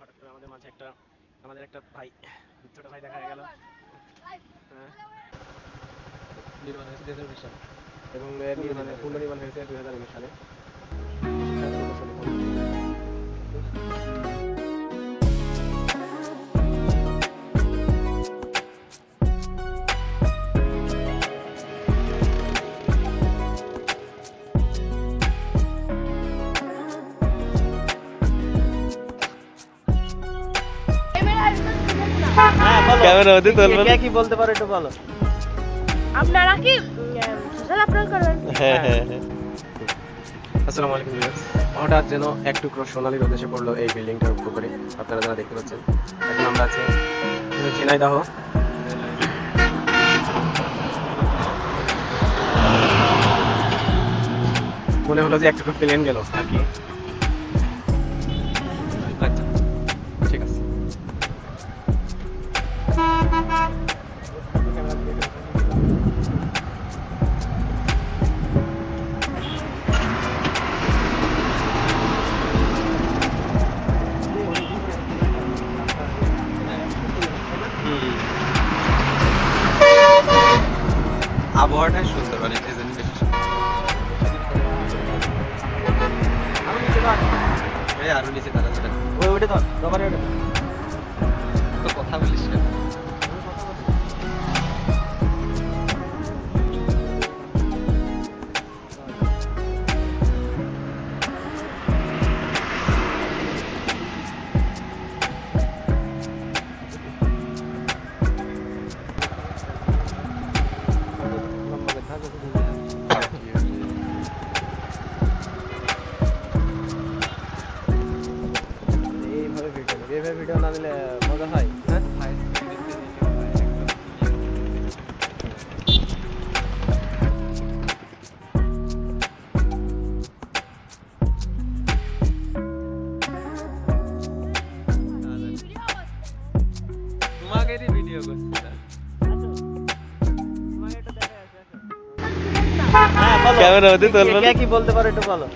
হঠাৎ করে আমাদের মাঝে একটা, আমাদের একটা ভাই ছোট ভাই দেখা গেল। হ্যাঁ। নির্মাণ হয়েছে এবং নির্মাণ পূর্ণ নির্মাণ হয়েছে দুই হাজার উনিশ সালে। ক্যামেরা হতে তুলবেন কে কি বলতে পারো একটু বলো। আপনারা কি সোশ্যাল আপলোড করবেন? হ্যাঁ হ্যাঁ হ্যাঁ। আসসালামু আলাইকুম ভিউয়ার্স হঠাৎ যেন এক টুকরো সোনালি রোদ এসে পড়ল এই বিল্ডিংটার উপরে। আপনারা যারা দেখতে পাচ্ছেন এখন আমরা আছি ঝিনাইদহ। মনে হলো যে এক টুকরো প্লেন গেল আর কি। আবহাওয়াটাই সুন্দর মানে। এই আরও নিচে তারা ওই ওটা। তো কথা বলিস কেন এইভাবে ভিডিও না দিলে মজা হয়? হ্যাঁ? তোমাকেরই ভিডিও করছি ক্যামেরা হতে তুলবেন কে কি বলতে পারো একটু বলো।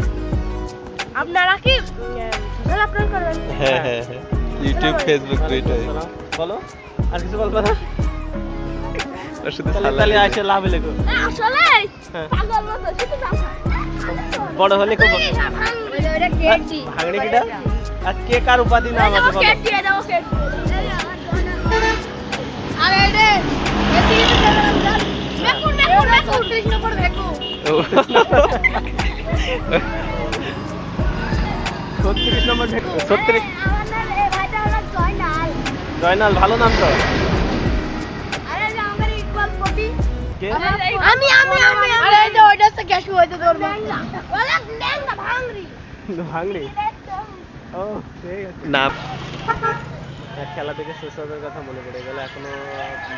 আপনারা কি করবেন হ্যাঁ হ্যাঁ হ্যাঁ। ইউটিউব ফেসবুক টুইটার বলো আর কিছু বলব না? ওর সাথে তাহলে আসে লাভ লেগো আসলে হ্যাঁ। পাগল মতো শুধু বড় হলে কেটি? ভাঙড়ি কিটা আর কে কার উপাধি নাম আছে বলো? এটা আরে বেকুন ছত্রিশ নম্বর ছত্রিশ জয়নাল ভালো নাম তো। আরে যে আমার ইকবাল পটি কে? আমি আমি আমি আরে ওইটা তো ক্যাশু হইতে ভাঙড়ি। ও ঠিক আছে। নাম এক খেলা থেকে শৈশবের কথা মনে পড়ে গেল। এখনও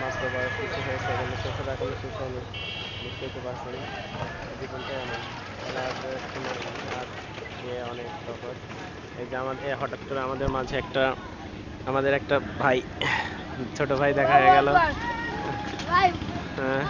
মাত্র বয়স কিছু হয়েছে এখানে শৈশব এখনও শেষ হয়নি। বুঝতেই তো পারছেন জীবনটাই এমন। খেলা আর অনেক তফাৎ। এই যে আমাদের হঠাৎ করে আমাদের মাঝে একটা আমাদের একটা ভাই ছোট ভাই দেখা হয়ে গেল। হ্যাঁ।